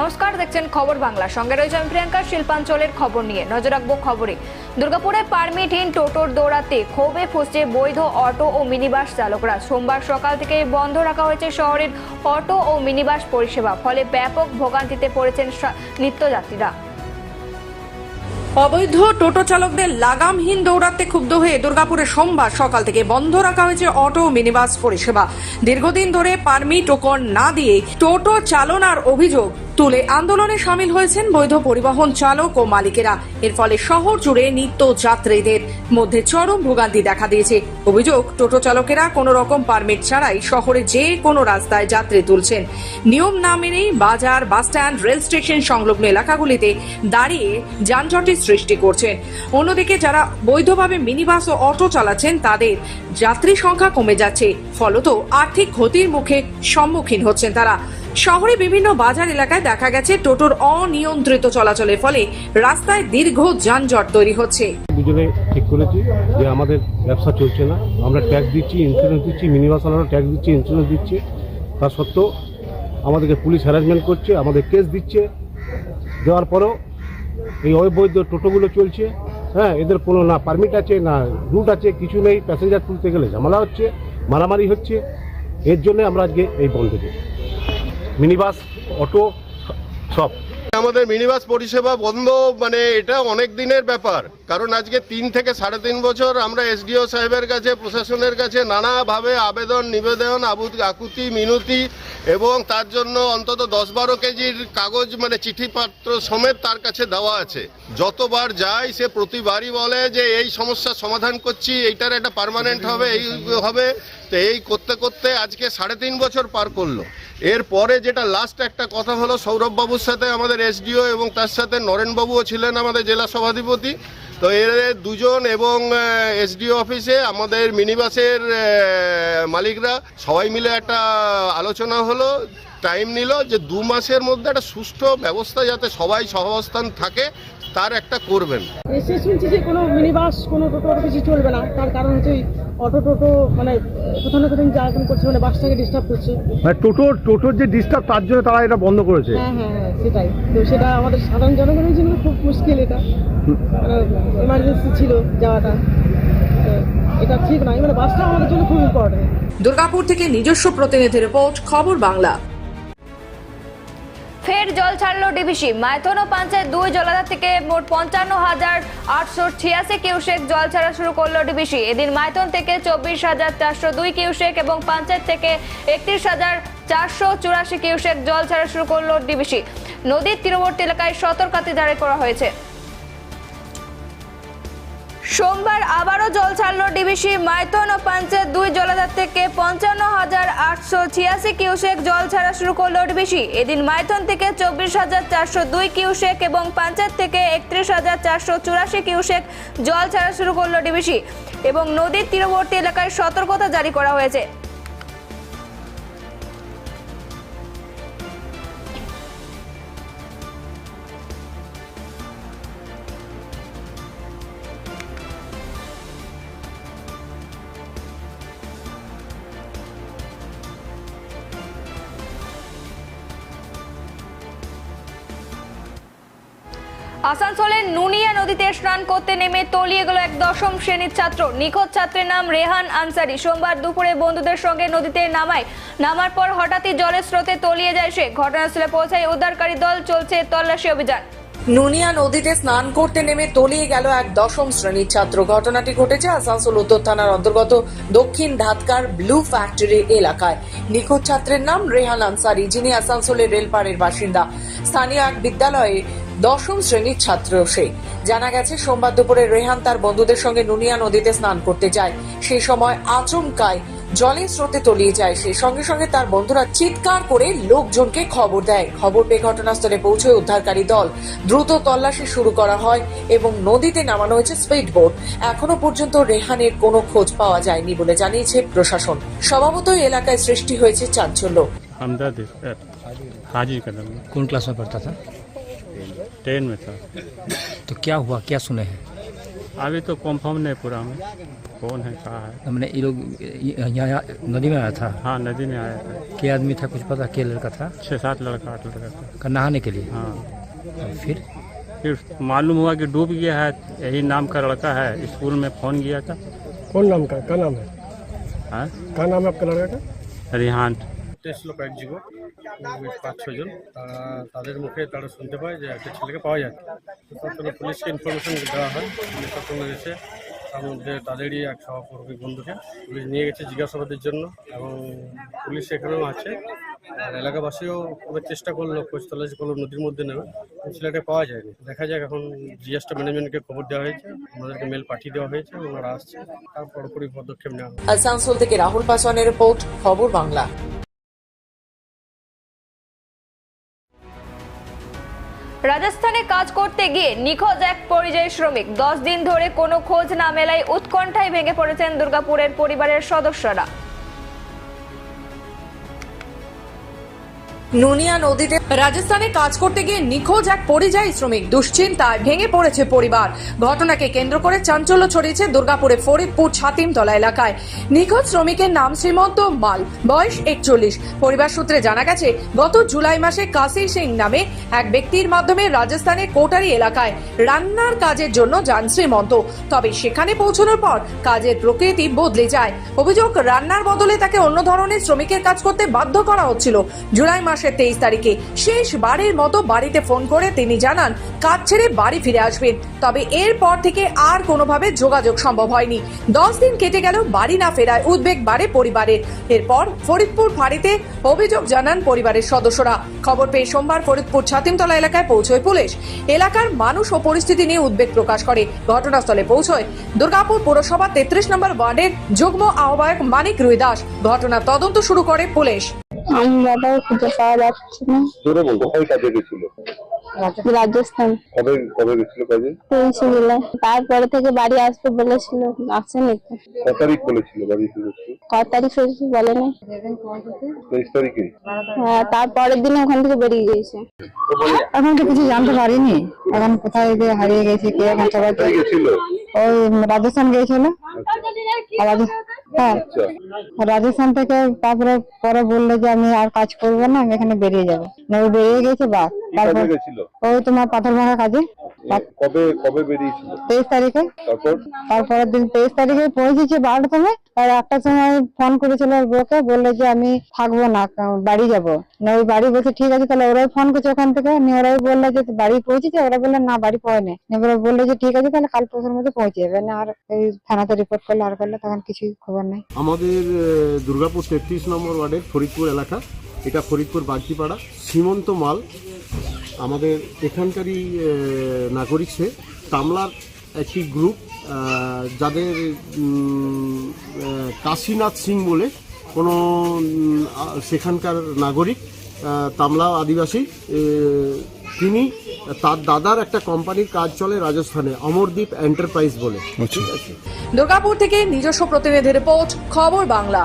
নমস্কার, দেখছেন খবর বাংলা। সঙ্গে রয়েছে আমি প্রিয়াঙ্কা, শিল্পাঞ্চলের খবর নিয়ে। নজর রাখব খবরে। দুর্গাপুরে পারমিটহীন টোটোর দৌড়াতে ক্ষোভে ফুসছে বৈধ অটো ও মিনিবাস চালকরা। সোমবার সকাল থেকে বন্ধ রাখা হয়েছে শহরের অটো ও মিনিবাস পরিষেবা। ফলে ব্যাপক ভোগান্তিতে পড়েছেন নিত্যযাত্রীরা। অবৈধ টোটো চালকদের লাগামহীন দৌড়াতে ক্ষুব্ধ হয়ে দুর্গাপুরে সোমবার সকাল থেকে বন্ধ রাখা হয়েছে অটো মিনিবাস পরিষেবা। দীর্ঘদিন ধরে পারমিট টোকন না দিয়ে টোটো চালনার অভিযোগ তুলে আন্দোলনে সামিল হয়েছেন বৈধ পরিবহন চালক ও মালিকেরা। এর ফলে শহর জুড়ে নিত্য যাত্রীদের মধ্যে চরম ভোগান্তি দেখা দিয়েছে। অভিযোগ, টোটো চালকেরা কোনো রকম পারমিট ছাড়াই শহরে যে কোনো রাস্তায় যাত্রী তুলছেন। নিয়ম না মেনেই বাজার বাসস্ট্যান্ড রেল স্টেশন সংলগ্ন এলাকাগুলিতে দাঁড়িয়ে যানজটের সৃষ্টি করছেন। অন্যদিকে যারা বৈধভাবে মিনিবাস ও অটো চালাচ্ছেন, তাদের যাত্রী সংখ্যা কমে যাচ্ছে। ফলত আর্থিক ক্ষতির মুখে সম্মুখীন হচ্ছেন তারা। শহরে বিভিন্ন বাজার এলাকায় দেখা গেছে টোটোর অনিয়ন্ত্রিত চলাচলের ফলে রাস্তায় দীর্ঘ যানজট তৈরি হচ্ছে। দুজনে ঠিক করেছি যে আমাদের ব্যবসা চলছে না। আমরা ট্যাক্স দিচ্ছি ইন্স্যুরেন্স দিচ্ছি মিনিবাসওয়ালারা ট্যাক্স দিচ্ছে ইন্স্যুরেন্স দিচ্ছে। তা সত্ত্বেও আমাদেরকে পুলিশ হ্যারাসমেন্ট করছে, আমাদের কেস দিচ্ছে। দেওয়ার পরেও এই অবৈধ টোটোগুলো চলছে। হ্যাঁ এদের কোনো না পারমিট আছে, না রুট আছে, কিছু নেই। প্যাসেঞ্জার তুলতে গেলে ঝামেলা হচ্ছে, মারামারি হচ্ছে। এর জন্য আমরা আজকে এই বন্ধ দিই মিনিবাস অটো সব। আমাদের মিনিবাস পরিষেবা বন্ধ মানে এটা অনেক দিনের ব্যাপার। কারণ আজকে তিন থেকে সাড়ে তিন বছর আমরা এসডিও সাহেবের কাছে, প্রশাসনের কাছে নানাভাবে আবেদন, নিবেদন আবু- আকুতি, মিনতি এবং তার জন্য অন্তত দশ বারো কেজির কাগজ মানে চিঠিপত্র সমেত তার কাছে দেওয়া আছে। যতবার যাই সে প্রতিবারই বলে যে এই সমস্যার সমাধান করছি, এইটার একটা পার্মানেন্ট হবে, এই হবে। তো এই করতে করতে আজকে সাড়ে তিন বছর পার করল। এরপরে যেটা লাস্ট একটা কথা হলো সৌরভবাবুর সাথে আমাদের এসডিও এবং তার সাথে নরেনবাবুও ছিলেন আমাদের জেলা সভাধিপতি। তো এর দুজন এবং এসডিও অফিসে আমাদের মিনিবাসের মালিকরা সবাই মিলে একটা আলোচনা হলো টাইম নিল যে দু মাসের মধ্যে একটা সুষ্ঠু ব্যবস্থা যাতে সবাই সহাবস্থান থাকে। তার একটা করবেন। এসে শুনছি যে কোনো মিনি বাস কোনো টোটো কিছু চলবে না। তার কারণ হচ্ছে ওই অটো টোটো মানে কোথাও না কোথাও জ্বালাতন করছে মানে বাসটাকে ডিস্টার্ব করছে। মানে টোটোর টোটোর যে ডিস্টার্ব তার জন্য তারা এটা বন্ধ করেছে? হ্যাঁ হ্যাঁ হ্যাঁ সেটাই। তো সেটা আমাদের সাধারণ জনগণের জন্য খুব মুশকিল এটা। এমার্জেন্সি ছিল যাওয়াটা। এটা ঠিক নয়। মানে বাসটা আমাদের জন্য খুব ইম্পর্টেন্ট দুর্গাপুর থেকে নিজস্ব প্রতিনিধি রিপোর্ট খবর বাংলা। ফের জল ছাড়লো ডিবিসি। মাইথন ও দুই জলাধার থেকে মোট পঞ্চান্ন হাজার আটশো ছিয়াশি কিউসেক জল ছাড়া শুরু করল ডিবিসি। এদিন মাইথন থেকে চব্বিশ হাজার চারশো দুই কিউসেক এবং পাঞ্চায়েত থেকে একত্রিশ হাজার চারশো চুরাশি কিউসেক জল ছাড়া শুরু করল ডিবিসি। নদীর তীরবর্তী এলাকায় সতর্কতা জারি করা হয়েছে। সোমবার আবারও জল ছাড়লো ডিবিসি মাইথন ও পাঞ্চের দুই জলাধার থেকে পঞ্চান্ন হাজার আটশো ছিয়াশি কিউসেক জল ছাড়া শুরু করল ডিবিসি। এদিন মাইথন থেকে চব্বিশ হাজার চারশো দুই কিউসেক এবং পাঞ্চের থেকে একত্রিশ হাজার চারশো চুরাশি কিউসেক জল ছাড়া শুরু করল ডিবিসি এবং নদীর তীরবর্তী এলাকায় সতর্কতা জারি করা হয়েছে। আসানসোলের নুনিয়া নদীতে স্নান করতে নেমে তলিয়ে গেল এক দশম শ্রেণির ছাত্র। নিখোঁজ ছাত্রের নাম রেহান আনসারি। সোমবার দুপুরে বন্ধুদের সঙ্গে নদীতে নামায়। নামার পর হঠাৎই জলের স্রোতে তলিয়ে যায় সে। ঘটনাস্থলে পৌঁছায় উদ্ধারকারী দল চলছে তল্লাশি অভিযান। নুনিয়া নদীতে স্নান করতে নেমে তলিয়ে গেল এক দশম শ্রেণির ছাত্র। ঘটনাটি ঘটেছে আসানসোল উত্তর থানার অন্তর্গত দক্ষিণ ধাতকার ব্লু ফ্যাক্টরি এলাকায়। নিখোঁজ ছাত্রের নাম রেহান আনসারি, যিনি আসানসোলের রেলপাড়ের বাসিন্দা। স্থানীয় এক বিদ্যালয়ে দশম শ্রেণীর ছাত্র সে জানা গেছে সোমবার দুপুরে রেহান তার বন্ধুদের সঙ্গে নুনিয়া নদীতে স্নান করতে যায় সেই সময় আচমকায় জলের স্রোতে তলিয়ে যায় সে সঙ্গে সঙ্গে তার বন্ধুরা চিৎকার করে লোকজনকে খবর দেয় খবর পেয়ে ঘটনাস্থলে পৌঁছয় উদ্ধারকারী দল দ্রুত তল্লাশি শুরু করা হয় এবং নদীতে নামানো হয়েছে স্পিড বোট এখনো পর্যন্ত রেহানের কোনো খোঁজ পাওয়া যায়নি বলে জানিয়েছে প্রশাসন স্বভাবতই এলাকায় সৃষ্টি হয়েছে চাঞ্চল্য हमदर्द हाजिर कदम कौन क्लास में पढ़ता था ट्रेन में था। तो क्या हुआ? क्या सुने हैं? अभी तो कंफर्म नहीं पूरा हमें। कौन है कहाँ है? हमने ये लोग यहाँ नदी में आया था? हाँ नदी में आया था। क्या आदमी था कुछ पता क्या लड़का था? छः सात लड़का आठ लड़का था। का नहाने के लिए? हाँ। और फिर? फिर मालूम हुआ कि डूब गया है यही नाम का लड़का है। स्कूल में फ़ोन किया था। कौन नाम का? क्या नाम है? हाँ? क्या नाम है आपका लड़का का? रिहान। এসেছিল কয়েক যুবক পাঁচ ছজন তারা তাদের মুখে তারা শুনতে পায় যে একটা ছেলেকে পাওয়া যায়। পুলিশকে ইনফরমেশন দেওয়া হয়। পুলিশ তখন এসে তার মধ্যে তাদেরই এক সহকর্মী বন্ধুকে পুলিশ নিয়ে গেছে জিজ্ঞাসাবাদের জন্য এবং পুলিশ এখানেও আছে। আর এলাকাবাসীও খুবই চেষ্টা করল খোঁজ তলাশি করল, নদীর মধ্যে নেবে ছেলেটা পাওয়া যায়নি। দেখা যাক এখন জিএসটা ম্যানেজমেন্টকে খবর দেওয়া হয়েছে, আমাদেরকে মেল পাঠিয়ে দেওয়া হয়েছে ওনারা আসছে। তার পরপরই পদক্ষেপ নেওয়া আসানসোল থেকে রাহুল পাসওয়ানের রিপোর্ট, খবর বাংলা। রাজস্থানে কাজ করতে গিয়ে নিখোঁজ এক পরিযায়ী শ্রমিক। দশ দিন ধরে কোনো খোঁজ না মেলায় উৎকণ্ঠায় ভেঙে পড়েছেন দুর্গাপুরের পরিবারের সদস্যরা। নুনিয়া নদীতে রাজস্থানে কাজ করতে গিয়ে নিখোঁজ এক পরিযায়ী শ্রমিক। দুশ্চিন্তায় ভেঙে পড়েছে পরিবার। ঘটনাকে কেন্দ্র করে চাঞ্চল্য ছড়িয়েছে দুর্গাপুরে ফরিদপুর ছাতিমতলা এলাকায়। নিখোঁজ শ্রমিকের নাম শ্রীমন্ত মাল। বয়স একচল্লিশ। পরিবার সূত্রে জানা গেছে, গত জুলাই মাসে কাসির সিং নামে এক ব্যক্তির মাধ্যমে রাজস্থানের কোটারি এলাকায় রান্নার কাজের জন্য যান শ্রীমন্ত। তবে সেখানে পৌঁছানোর পর কাজের প্রকৃতি বদলে যায়। অভিযোগ, রান্নার বদলে তাকে অন্য ধরনের শ্রমিকের কাজ করতে বাধ্য করা হচ্ছিল। জুলাই মাসের তেইশ তারিখে। শেষবারের মতো বাড়িতে ফোন করে তিনি জানান, কাজ ছেড়ে বাড়ি ফিরে আসবেন। তবে এরপর থেকে আর কোনোভাবে যোগাযোগ সম্ভব হয়নি। দশ দিন কেটে গেল, বাড়ি না ফেরায় উদ্বেগ বাড়ে পরিবারের। এরপর ফরিদপুর ফাঁড়িতে অভিযোগ জানান পরিবারের সদস্যরা। খবর পেয়ে সোমবার ফরিদপুর ছাতিমতলা এলাকায় পৌঁছয় পুলিশ। এলাকার মানুষ ও পরিস্থিতি নিয়ে উদ্বেগ প্রকাশ করে। ঘটনাস্থলে পৌঁছয় দুর্গাপুর পৌরসভা তেত্রিশ নম্বর ওয়ার্ডের যুগ্ম আহ্বায়ক মানিক রুইদাস ঘটনার তদন্ত শুরু করে পুলিশ। আমি বাবাও খুঁজে পাওয়া যাচ্ছে না। জোরে বল কোথায় কাজে গেছিল? রাজস্থান। কবে কবে গেছিল কাজে? তেইশে জুলাই। তারপরে থেকে বাড়ি আসবে বলেছিল আসেনি তো। ক তারিখ বলেছিল বাড়ি ফিরেছি ক তারিখ হয়েছে বলেনি। তেইশ তারিখে? হ্যাঁ তারপরের দিন ওখান থেকে বেরিয়ে গিয়েছে। এখন তো কিছু জানতে পারিনি। এখন কোথায় যে হারিয়ে গেছে কে এখন সবাই গেছিল? ওই রাজস্থান গিয়েছিল। রাজ- হ্যাঁ। আচ্ছা। রাজস্থান থেকে তারপরে পরে বলল যে আমি আর কাজ করব না আমি এখানে বেরিয়ে যাব। না বেরিয়ে গেছে বা তারপর ও ওই তোমার পাথর ভাঙা কাজে। কবে কবে বেরিয়েছিল? তেইশ তারিখে। তারপর? তারপরের দিন তেইশ তারিখে পৌঁছেছে বারোটার আর একটার সময় ফোন করেছিল বউকে বলল যে আমি থাকব না বাড়ি যাব। না ওই বাড়ি বলছে ঠিক আছে তাহলে ওরাই ফোন করছে ওখান থেকে। নিয়ে ওরাই বলল যে বাড়ি পৌঁছেছে। ওরা বলল না বাড়ি পৌঁছে এবারে বলল যে ঠিক আছে তাহলে কাল পরশুর মধ্যে পৌঁছে যাবে। না আর এই থানাতে রিপোর্ট করলে আর করলে তখন কিছুই খবর নাই। আমাদের দুর্গাপুর তেত্রিশ নম্বর ওয়ার্ডের ফরিদপুর এলাকা। এটা ফরিদপুর বাগদিপাড়া। সীমন্ত মাল। আমাদের এখানকারই নাগরিক সে তামলার একটি গ্রুপ যাদের কাশীনাথ সিং বলে কোনো সেখানকার নাগরিক তামলা আদিবাসী তিনি তার দাদার একটা কোম্পানির কাজ চলে রাজস্থানে অমরদ্বীপ এন্টারপ্রাইজ বলে। দুর্গাপুর থেকে নিজস্ব প্রতিনিধি রিপোর্ট খবর বাংলা।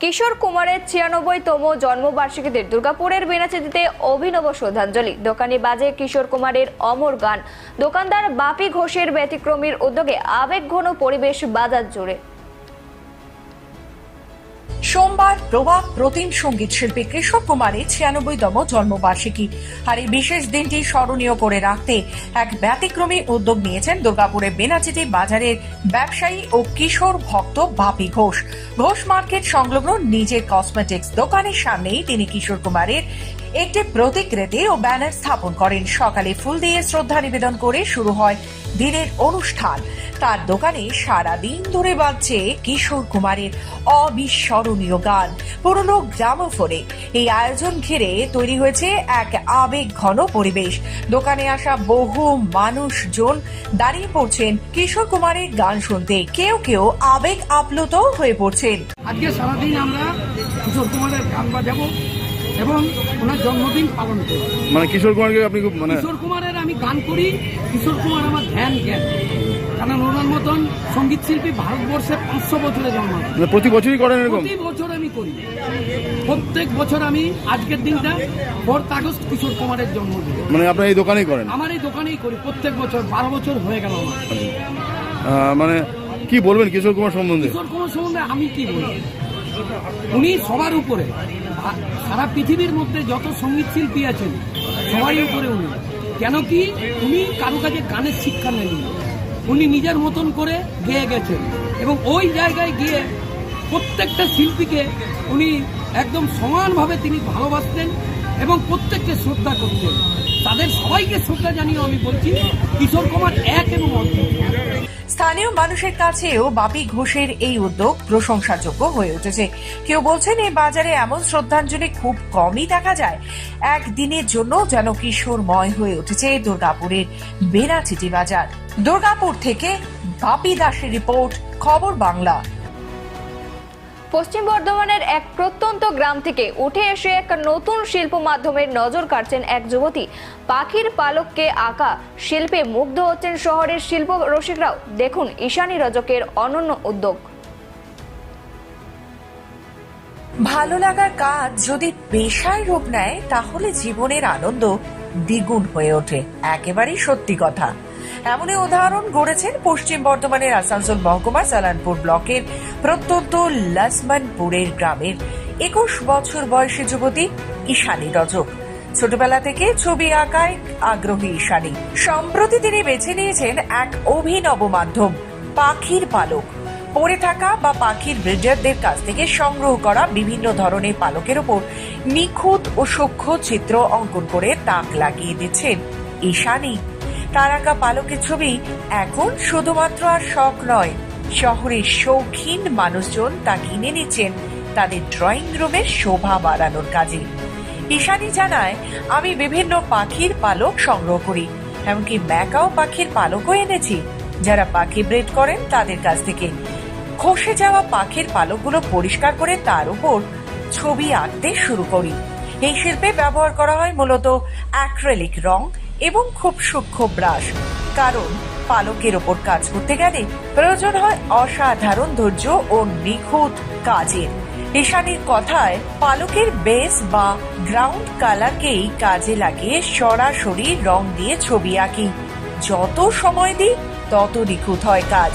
কিশোর কুমারের ছিয়ানব্বইতম জন্মবার্ষিকীতে দুর্গাপুরের বেনাচিতিতে অভিনব শ্রদ্ধাঞ্জলি। দোকানে বাজে কিশোর কুমারের অমর গান। দোকানদার বাপি ঘোষের ব্যতিক্রমীর উদ্যোগে আবেগঘন পরিবেশ বাজার জুড়ে। সোমবার প্রভাব প্রতিম সংগীত শিল্পী কৃষক কুমারের ছিয়ানব্বইতম জন্মবার্ষিকী। আর এই বিশেষ দিনটি স্মরণীয় করে রাখতে এক ব্যতিক্রমী উদ্যোগ নিয়েছেন দুর্গাপুরের বেনাচিতি বাজারের ব্যবসায়ী ও কিশোর ভক্ত বাপি ঘোষ। ঘোষ মার্কেট সংলগ্ন নিজের কসমেটিক্স দোকানের সামনেই তিনি কিশোর কুমারের একটি প্রতিকৃতি ও ব্যানার স্থাপন করেন। সকালে ফুল দিয়ে শ্রদ্ধা নিবেদন করে শুরু হয় দিনের অনুষ্ঠান। তার দোকানে সারা দিন ধরে বাজছে কিশোর কুমারের অবিস্মরণীয় গান। পুরনো গ্রামোফোনে এই আয়োজন ঘিরে তৈরি হয়েছে এক আবেগ ঘন পরিবেশ। দোকানে আসা বহু মানুষজন দাঁড়িয়ে পড়ছেন কিশোর কুমারের গান শুনতে। কেউ কেউ আবেগ আপ্লুত হয়ে পড়ছেন। আজকে সারাদিন আমরা কিশোর কুমারের গান বাজাবো এবং ওনার জন্মদিন পালন করব। মানে কিশোর কুমারকে আপনি খুব মানে কিশোর কুমারের আমি গান করি কিশোর কুমার আমার ধ্যান জ্ঞান কারণ ওনার মতন সংগীত শিল্পী ভারতবর্ষে পাঁচশো বছরে জন্মাবে মানে প্রতি বছরই করেন এরকম? প্রতি বছর আমি করি। প্রত্যেক বছর আমি আজকের দিনটা ফোর্থ আগস্ট কিশোর কুমারের জন্মদিন। মানে আপনার এই দোকানেই করেন? আমার এই দোকানেই করি প্রত্যেক বছর বারো বছর হয়ে গেল আমার। মানে কি বলবেন কিশোর কুমার সম্বন্ধে? কিশোর কুমার সম্বন্ধে আমি কি বলব? উনি সবার উপরে সারা পৃথিবীর মধ্যে যত সংগীত শিল্পী আছেন সবারই উপরে উনি। কেন কি উনি কারও কাছে গানের শিক্ষা নেননি। উনি নিজের মতন করে গেয়ে গেছেন। এবং ওই জায়গায় গিয়ে প্রত্যেকটা শিল্পীকে উনি একদম সমানভাবে তিনি ভালোবাসতেন। এবং প্রত্যেককে শ্রদ্ধা করতেন তাদের সবাইকে শ্রদ্ধা জানিয়ে আমি বলছি, কিশোর কুমার এক এবং স্থানীয় মানুষের কাছেও বাপি ঘোষের এই উদ্যোগ প্রশংসাযোগ্য হয়ে উঠেছে। কেউ বলছেন এই বাজারে এমন শ্রদ্ধাঞ্জলি খুব কমই দেখা যায়। একদিনের জন্য যেন কিশোরময় হয়ে উঠেছে দুর্গাপুরের বেনাচিটি বাজার। দুর্গাপুর থেকে বাপি দাসের রিপোর্ট, খবর বাংলা। পশ্চিম বর্ধমানের এক প্রত্যন্ত গ্রাম থেকে উঠে এসে এক নতুন শিল্প মাধ্যমের নজর কাটছেন এক যুবতী। পাখির পালককে আঁকা শিল্পে মুগ্ধ হচ্ছেন শহরের শিল্প রসিকরাও। দেখুন ঈশানী রজকের অনন্য উদ্যোগ। ভালো লাগার কাজ যদি পেশায় রূপ নেয়, তাহলে জীবনের আনন্দ দ্বিগুণ হয়ে ওঠে। একেবারেই সত্যি কথা। এমনই উদাহরণ গড়েছেন পশ্চিম বর্ধমানের আসানসোল মহকুমার সালানপুর ব্লকের প্রত্যন্ত লসমানপুরের গ্রামের একুশ বছর বয়সী যুবতী ঈশানী রজক। ছোটবেলা থেকে ছবি আঁকায় আগ্রহী ঈশানী। সম্প্রতি তিনি বেছে নিয়েছেন এক অভিনব মাধ্যম, পাখির পালক। পড়ে থাকা বা পাখির ব্রিডারদের কাছ থেকে সংগ্রহ করা বিভিন্ন ধরনের পালকের ওপর নিখুঁত ও সূক্ষ্ম চিত্র অঙ্কন করে তাক লাগিয়ে দিচ্ছেন ঈশানী। তার আঁকা পালকের ছবি এখন শুধুমাত্র আর শখ নয়। শহরের শৌখিন মানুষজন তা কিনে নিচ্ছেন তাদের ড্রয়িং রুমের শোভা বাড়ানোর কাজে। ঈশানী জানায়, আমি বিভিন্ন পাখির পালক সংগ্রহ করি, এমনকি ম্যাকাও পাখির পালকও এনেছি। যারা পাখি ব্রেড করেন তাদের কাছ থেকে। খসে যাওয়া পাখির পালকগুলো পরিষ্কার করে তার উপর ছবি আঁকতে শুরু করি। এই শিল্পে ব্যবহার করা হয় মূলত অ্যাক্রেলিক রং এবং খুব সূক্ষ্ম ব্রাশ। কারণ পালকের ওপর কাজ করতে গেলে প্রয়োজন হয় অসাধারণ ধৈর্য ও নিখুঁত কাজের। ঈশানির কথায় পালকের বেস বা গ্রাউন্ড কালারকেই কাজে লাগিয়ে সরাসরি রং দিয়ে ছবি আঁকি। যত সময় দিই, তত নিখুঁত হয় কাজ।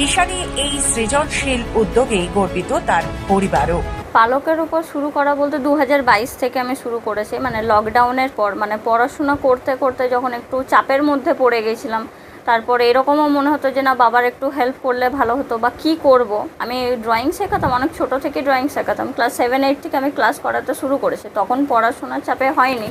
ঈশানি এই সৃজনশীল উদ্যোগে গর্বিত তার পরিবারও। পালকের উপর শুরু করা বলতে দু হাজার বাইশ থেকে আমি শুরু করেছি মানে লকডাউনের পর মানে পড়াশোনা করতে করতে যখন একটু চাপের মধ্যে পড়ে গেছিলাম, তারপরে এরকমও মনে হতো যে না, বাবার একটু হেল্প করলে ভালো হতো, বা কি করব? আমি ড্রয়িং শেখাতাম, অনেক ছোট থেকে ড্রয়িং শেখাতাম ক্লাস সেভেন এইট থেকে আমি ক্লাস করাতে শুরু করেছি, তখন পড়াশোনার চাপে হয়নি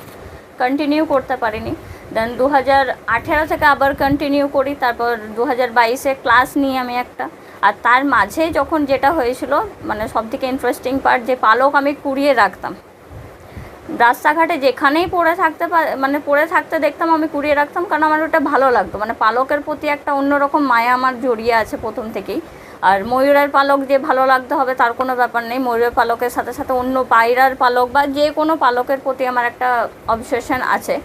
কন্টিনিউ করতে পারিনি। দেন দু হাজার আঠেরো থেকে আবার কন্টিনিউ করি, তারপর দু হাজার বাইশে ক্লাস নিই আমি একটা। আর তার মাঝে যখন যেটা হয়েছিল মানে সব থেকে ইন্টারেস্টিং পার্ট যে পালক আমি কুড়িয়ে রাখতাম। রাস্তাঘাটে যেখানেই পড়ে থাকতে মানে পড়ে থাকতে দেখতাম আমি কুড়িয়ে রাখতাম, কারণ আমার ওটা ভালো লাগতো। মানে পালকের প্রতি একটা অন্যরকম মায়া আমার জড়িয়ে আছে প্রথম থেকেই। আর ময়ূরের পালক যে ভালো লাগতে হবে, তার কোনো ব্যাপার নেই। ময়ূরের পালকের সাথে সাথে অন্য পায়রার পালক বা যে কোনো পালকের প্রতি আমার একটা অবসেশন আছে।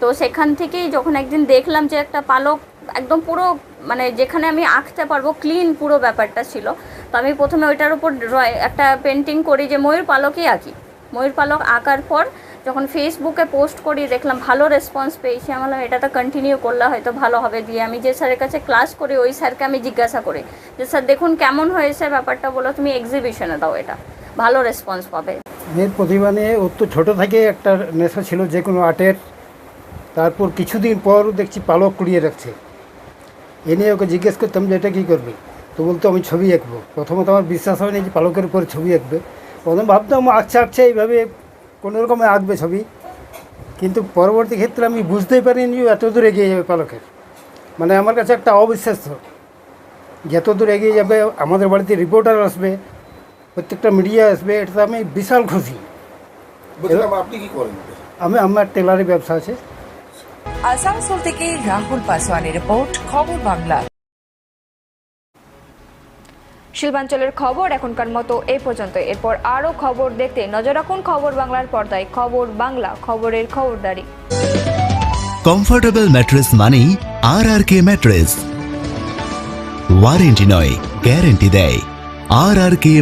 তো সেখান থেকেই যখন একদিন দেখলাম যে একটা পালক একদম পুরো মানে যেখানে আমি আঁকতে পারব ক্লিন পুরো ব্যাপারটা ছিল। তো আমি প্রথমে ওইটার উপর ড্রয় একটা পেন্টিং করি যে ময়ূর পালকই আঁকি। ময়ূর পালক আঁকার পর যখন ফেসবুকে পোস্ট করি, দেখলাম ভালো রেসপন্স পেয়েছি। আমি বললাম, এটা তো কন্টিনিউ করলে হয়তো ভালো হবে। দিয়ে আমি যে স্যারের কাছে ক্লাস করি, ওই স্যারকে আমি জিজ্ঞাসা করি যে, স্যার, দেখুন কেমন হয়েছে ব্যাপারটা, বলো। তুমি এক্সিবিশনে দাও এটা। ভালো রেসপন্স পাবে। এর প্রতিভা নিয়ে তো ছোটো থেকে একটা নেশা ছিল যে কোনো আর্টের। তারপর কিছুদিন পর দেখছি পালক কুড়িয়ে রাখছে। এ নিয়ে ওকে জিজ্ঞেস করতাম যে এটা কী করবি? তো বলতো আমি ছবি আঁকবো। প্রথমত আমার বিশ্বাস হয়নি যে পালকের উপরে ছবি আঁকবে। প্রথম ভাবতাম আঁকছে আঁকছে এইভাবে কোনো রকমে আঁকবে ছবি। কিন্তু পরবর্তী ক্ষেত্রে আমি বুঝতেই পারিনি যে এত দূর এগিয়ে যাবে পালকের। মানে আমার কাছে একটা অবিশ্বাস্য যত দূর এগিয়ে যাবে আমাদের বাড়িতে রিপোর্টার আসবে প্রত্যেকটা মিডিয়া আসবে এটাতে আমি বিশাল খুশি। আপনি কি করেন? আমি আমার টেলারি ব্যবসা আছে। আসানসোল থেকে রাহুল পাসওয়ানের রিপোর্ট খবর বাংলা। শিল্পাঞ্চলের খবর এখনকার মতো এ পর্যন্ত। এরপর আরও খবর দেখতে নজর রাখুন খবর বাংলার পর্দায়। খবর বাংলা খবরের খবরদারি। কমফোর্টেবল ম্যাট্রেস মানেই R R K mattress warranty নয় গ্যারেন্টি দেয়। আর আর কে